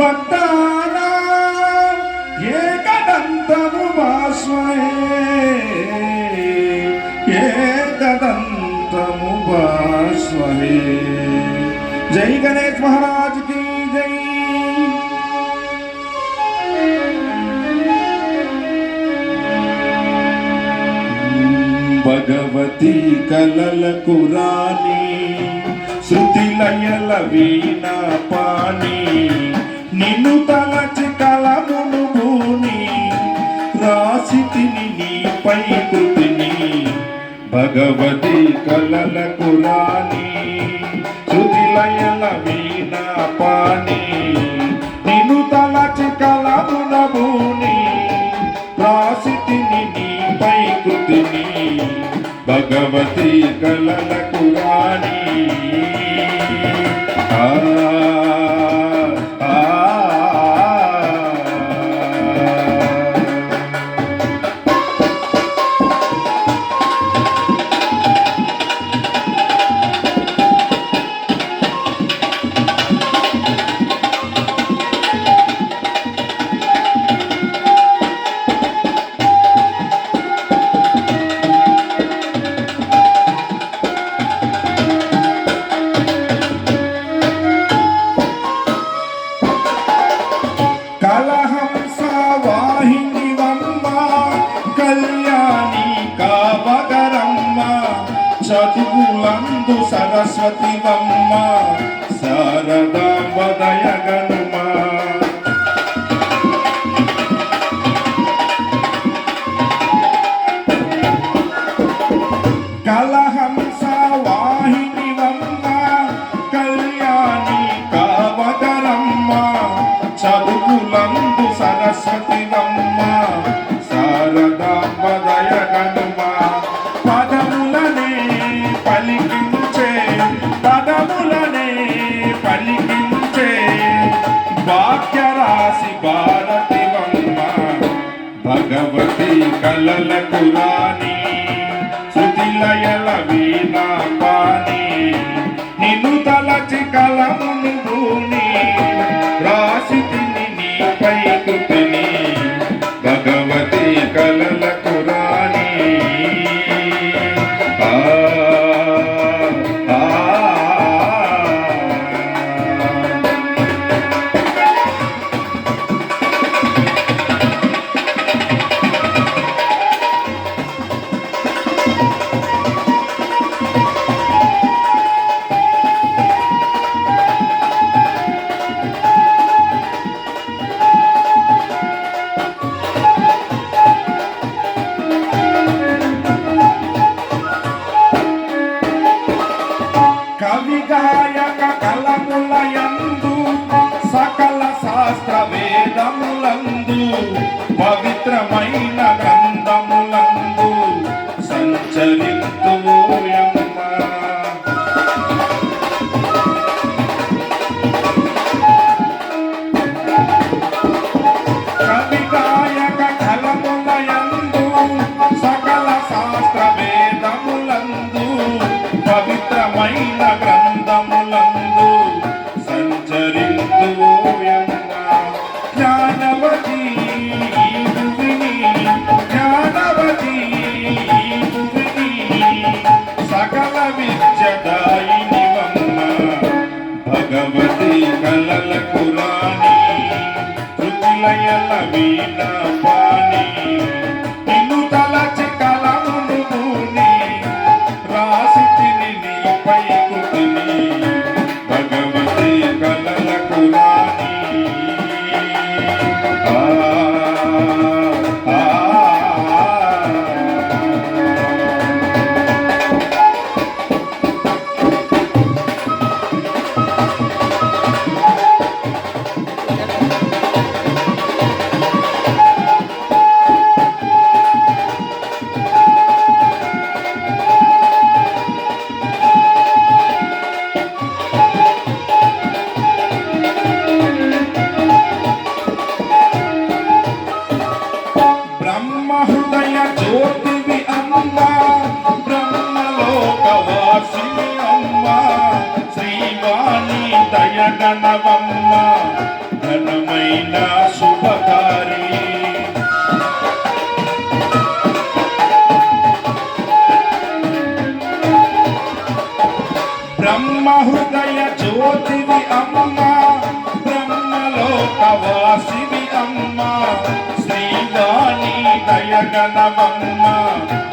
భక్తానా ఏకదంతము భాస్వహే ఏకదంతము భాస్వహే జై గణేష్ మహారాజ్కి జై. భగవతి కలలకు రాణి శృతి లయల వీణ పాణి. నిన్ను తలచి కలమును రాసి తిని నీపై కృతిని భగవతి కలలకు రాణి శృతి వీణా పాణి. నిన్ను తలచి కలమున రాసి తిని నీపై కృతిని భగవతి కలలకు రాణి. సతివమ్మ వమ్మ శారదాంబదయ గనుమ కలహంస వాహిని వమ్మ కళ్యాణి కావదరమ్మ చదువులందు సరస్వతి వమ్మ భగవతి కలలకు రాణి శృతిలయల వీణ పాని నిన్ను తలచి కలమును భూని Kaya ka kalamulo భగవతి కలలకు రాణి శృతిలయల వీణ పాని బ్రహ్మ హృదయ జ్యోతివి అమ్మ బ్రహ్మలోకవాసిని దయగణవమ్మ ఘనమైన శ్రీవాణి దయగణవమ్మ ఘనమైన శుభకారి